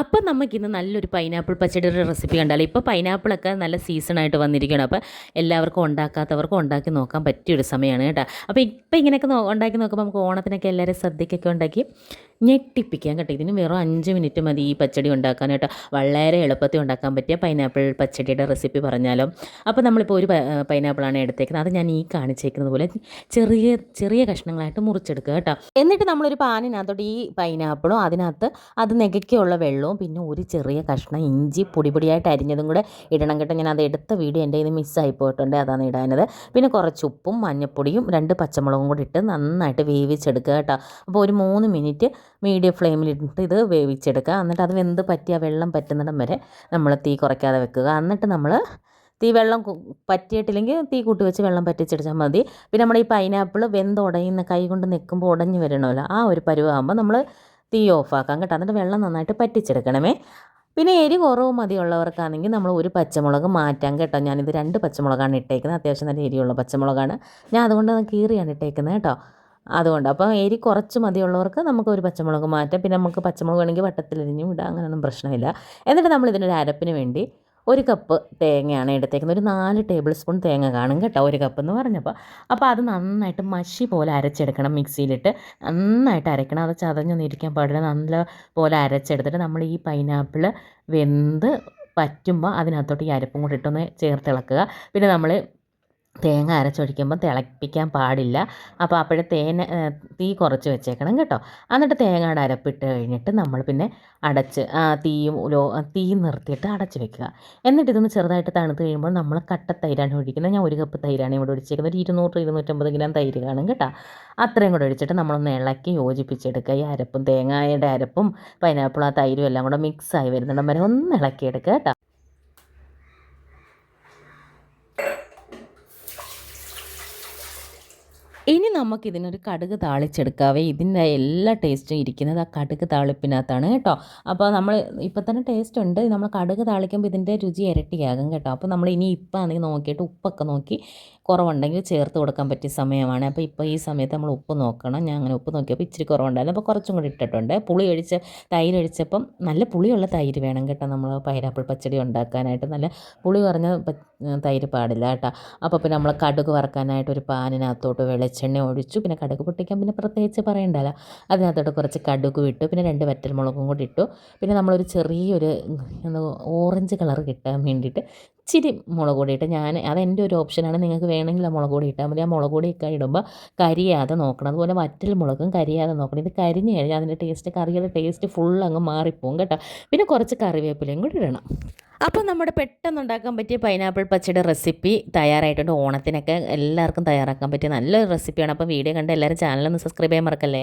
അപ്പം നമുക്കിന്ന് നല്ലൊരു പൈനാപ്പിൾ പച്ചടിയുടെ റെസിപ്പി കണ്ടാലോ? ഇപ്പോൾ പൈനാപ്പിളൊക്കെ നല്ല സീസണായിട്ട് വന്നിരിക്കുകയാണ്. അപ്പോൾ എല്ലാവർക്കും ഉണ്ടാക്കാത്തവർക്കും ഉണ്ടാക്കി നോക്കാൻ പറ്റിയൊരു സമയമാണ് കേട്ടോ. അപ്പോൾ ഇപ്പോൾ ഇങ്ങനെയൊക്കെ ഉണ്ടാക്കി നോക്കുമ്പോൾ നമുക്ക് ഓണത്തിനൊക്കെ എല്ലാവരും സദ്യക്കൊക്കെ ഉണ്ടാക്കി ഞെട്ടിപ്പിക്കാം കേട്ടോ. ഇതിന് വെറും അഞ്ച് മിനിറ്റ് മതി ഈ പച്ചടി ഉണ്ടാക്കാൻ കേട്ടോ. വളരെ എളുപ്പത്തിൽ ഉണ്ടാക്കാൻ പറ്റിയ പൈനാപ്പിൾ പച്ചടിയുടെ റെസിപ്പി പറഞ്ഞാലോ. അപ്പോൾ നമ്മളിപ്പോൾ ഒരു പൈനാപ്പിളാണ് എടുത്തേക്കുന്നത്. അത് ഞാൻ ഈ കാണിച്ചേക്കുന്നത് പോലെ ചെറിയ ചെറിയ കഷ്ണങ്ങളായിട്ട് മുറിച്ചെടുക്കുക കേട്ടോ. എന്നിട്ട് നമ്മളൊരു പാനിനകത്തോട്ട് ഈ പൈനാപ്പിളും അതിനകത്ത് അത് നെകയ്ക്കുള്ള വെള്ളവും പിന്നെ ഒരു ചെറിയ കഷ്ണം ഇഞ്ചി പൊടിപൊടിയായിട്ട് അരിഞ്ഞതും കൂടെ ഇടണം കേട്ടോ. ഞാൻ അത് എടുത്ത വീഡിയോ എന്റെ ഇത് മിസ്സായി പോയിട്ടുണ്ട്. അതാണ് ഇടാനത് പിന്നെ കുറച്ച് ഉപ്പും മഞ്ഞൾപ്പൊടിയും രണ്ട് പച്ചമുളകും കൂടി ഇട്ട് നന്നായിട്ട് വേവിച്ചെടുക്കുക കേട്ടോ. അപ്പോൾ ഒരു മൂന്ന് മിനിറ്റ് മീഡിയം ഫ്ലെയിമിലിട്ട് ഇത് വേവിച്ചെടുക്കുക. എന്നിട്ട് അത് വെന്ത് പറ്റിയ വെള്ളം പറ്റുന്നിടം വരെ നമ്മൾ തീ കുറയ്ക്കാതെ വെക്കുക. എന്നിട്ട് നമ്മൾ തീ വെള്ളം പറ്റിയിട്ടില്ലെങ്കിൽ തീ കൂട്ടി വെച്ച് വെള്ളം പറ്റിച്ചെടുത്താൽ മതി. പിന്നെ നമ്മൾ ഈ പൈനാപ്പിൾ വെന്ത് ഉടയുന്ന കൈ കൊണ്ട് നിൽക്കുമ്പോൾ ഉടഞ്ഞു വരണമല്ലോ. ആ ഒരു പരുവാകുമ്പോൾ നമ്മൾ തീ ഓഫാക്കാം കേട്ടോ. എന്നിട്ട് വെള്ളം നന്നായിട്ട് പറ്റിച്ചെടുക്കണമേ. പിന്നെ എരി കുറവ് മതിയുള്ളവർക്കാണെങ്കിൽ നമ്മൾ ഒരു പച്ചമുളക് മാറ്റാം കേട്ടോ. ഞാനിത് രണ്ട് പച്ചമുളകാണ് ഇട്ടേക്കുന്നത്. അത്യാവശ്യം നല്ല എരിയുള്ള പച്ചമുളകാണ്. ഞാൻ അതുകൊണ്ട് കീറിയാണ് ഇട്ടേക്കുന്നത് കേട്ടോ. അതുകൊണ്ട്. അപ്പോൾ എരി കുറച്ച് മതിയുള്ളവർക്ക് നമുക്ക് ഒരു പച്ചമുളക് മാറ്റാം. പിന്നെ നമുക്ക് പച്ചമുളക് വേണമെങ്കിൽ വട്ടത്തിലരിഞ്ഞും ഇടാം അങ്ങനെയൊന്നും പ്രശ്നമില്ല. എന്നിട്ട് നമ്മൾ ഇതിനൊരു അരപ്പിന് വേണ്ടി ഒരു കപ്പ് തേങ്ങയാണ് എടുത്തേക്കുന്നത്. ഒരു നാല് ടേബിൾ സ്പൂൺ തേങ്ങ കാണും കേട്ടോ ഒരു കപ്പ് എന്ന് പറഞ്ഞപ്പോൾ. അപ്പോൾ അത് നന്നായിട്ട് മഷി പോലെ അരച്ചെടുക്കണം മിക്സിയിലിട്ട്. നന്നായിട്ട് അരക്കണം. അത് ചതഞ്ഞൊന്നും ഇരിക്കാൻ പാടില്ല. നല്ല പോലെ അരച്ചെടുത്തിട്ട് നമ്മൾ ഈ പൈനാപ്പിൾ വെന്ത് പറ്റുമ്പോൾ അതിനകത്തോട്ട് ഈ അരപ്പും കൂടി ഇട്ടൊന്ന് ചേർത്തിളക്കുക. പിന്നെ നമ്മൾ തേങ്ങ അരച്ചൊഴിക്കുമ്പോൾ തിളപ്പിക്കാൻ പാടില്ല. അപ്പോൾ അപ്പോഴേ തേന തീ കുറച്ച് വെച്ചേക്കണം കേട്ടോ. എന്നിട്ട് തേങ്ങയുടെ അരപ്പിട്ട് കഴിഞ്ഞിട്ട് നമ്മൾ പിന്നെ അടച്ച് തീയും ലോ തീ നിർത്തിയിട്ട് അടച്ച് വെക്കുക. എന്നിട്ട് ഇതൊന്ന് ചെറുതായിട്ട് തണുത്ത് കഴിയുമ്പോൾ നമ്മൾ കട്ട തൈരാണ് ഒഴിക്കുന്നത്. ഞാൻ ഒരു കപ്പ് തൈരാണ് ഇവിടെ ഒഴിച്ചേക്കുന്നത്. ഒരു ഇരുന്നൂറ് ഇരുന്നൂറ്റമ്പത് ഗ്രാം തൈര് കാണും കേട്ടോ. അത്രയും കൂടെ ഒഴിച്ചിട്ട് നമ്മളൊന്ന് ഇളക്കി യോജിപ്പിച്ചെടുക്കുക. ഈ അരപ്പും തേങ്ങയുടെ അരപ്പും പൈനാപ്പിൾ ആ തൈരും എല്ലാം കൂടെ മിക്സായി വരുന്നിടം വരെ ഒന്ന് ഇളക്കിയെടുക്കുക കേട്ടോ. ഇനി നമുക്കിതിനൊരു കടുക് താളിച്ചെടുക്കാവേ. ഇതിന്റെ എല്ലാ ടേസ്റ്റും ഇരിക്കുന്നത് ആ കടുക് താളിപ്പിനകത്താണ് കേട്ടോ. അപ്പോൾ നമ്മൾ ഇപ്പം തന്നെ ടേസ്റ്റ് ഉണ്ട്. നമ്മൾ കടുക് താളിക്കുമ്പോൾ ഇതിന്റെ രുചി ഇരട്ടിയാകും കേട്ടോ. അപ്പോൾ നമ്മൾ ഇനി ഇപ്പം ആണെങ്കിൽ നോക്കിയിട്ട് ഉപ്പൊക്കെ നോക്കി കുറവുണ്ടെങ്കിൽ ചേർത്ത് കൊടുക്കാൻ പറ്റിയ സമയമാണ്. അപ്പോൾ ഇപ്പോൾ ഈ സമയത്ത് നമ്മൾ ഉപ്പ് നോക്കണം. ഞാൻ അങ്ങനെ ഉപ്പ് നോക്കിയപ്പോൾ ഇച്ചിരി കുറവുണ്ടായിരുന്നു. അപ്പോൾ കുറച്ചും കൂടി ഇട്ടിട്ടുണ്ട്. പുളി ഒഴിച്ച് തൈര് ഒഴിച്ചപ്പം നല്ല പുളിയുള്ള തൈര് വേണം കേട്ടോ. നമ്മൾ പൈനാപ്പിൾ പച്ചടി ഉണ്ടാക്കാനായിട്ട് നല്ല പുളി കുറഞ്ഞ തൈര് പാടില്ല കേട്ടോ. അപ്പോൾ പിന്നെ നമ്മൾ കടുക് വറക്കാനായിട്ട് ഒരു പാനിനകത്തോട്ട് വെളിച്ചെണ്ണ ഒഴിച്ചു പിന്നെ കടുക് പൊട്ടിക്കാൻ പിന്നെ പ്രത്യേകിച്ച് പറയണ്ടല്ലോ. അതിനകത്തോട്ട് കുറച്ച് കടുക് ഇട്ടു പിന്നെ രണ്ട് വറ്റൽമുളകും കൂടി ഇട്ടു. പിന്നെ നമ്മളൊരു ചെറിയൊരു ഓറഞ്ച് കളർ കിട്ടാൻ വേണ്ടിയിട്ട് ഇച്ചിരി മുളക് പൊടി ഇട്ട് ഞാൻ അതെന്റെ ഒരു ഓപ്ഷനാണ് നിങ്ങൾക്ക് വേണമെങ്കിൽ ആ മുളക് പൊടി ഇട്ടാൽ മതി. ആ മുളക് പൊടിയൊക്കെ ഇടുമ്പോൾ കരിയാതെ നോക്കണം. അതുപോലെ വറ്റൽ മുളകും കരിയാതെ നോക്കണം. ഇത് കരിഞ്ഞ് കഴിഞ്ഞാൽ അതിന്റെ ടേസ്റ്റ് കറിയുടെ ടേസ്റ്റ് ഫുൾ അങ്ങ് മാറിപ്പോവും കേട്ടോ. പിന്നെ കുറച്ച് കറിവേപ്പിലയും കൂടി ഇടണം. അപ്പോൾ നമ്മുടെ പെട്ടെന്ന് ഉണ്ടാക്കാൻ പറ്റിയ പൈനാപ്പിൾ പച്ചടി റെസിപ്പി തയ്യാറായിട്ടുണ്ട്. ഓണത്തിനൊക്കെ എല്ലാവർക്കും തയ്യാറാക്കാൻ പറ്റിയ നല്ലൊരു റെസിപ്പിയാണ് അപ്പോൾ വീഡിയോ കണ്ട് എല്ലാവരും ചാനലൊന്ന് സബ്സ്ക്രൈബ് ചെയ്യാൻ മറക്കല്ലേ?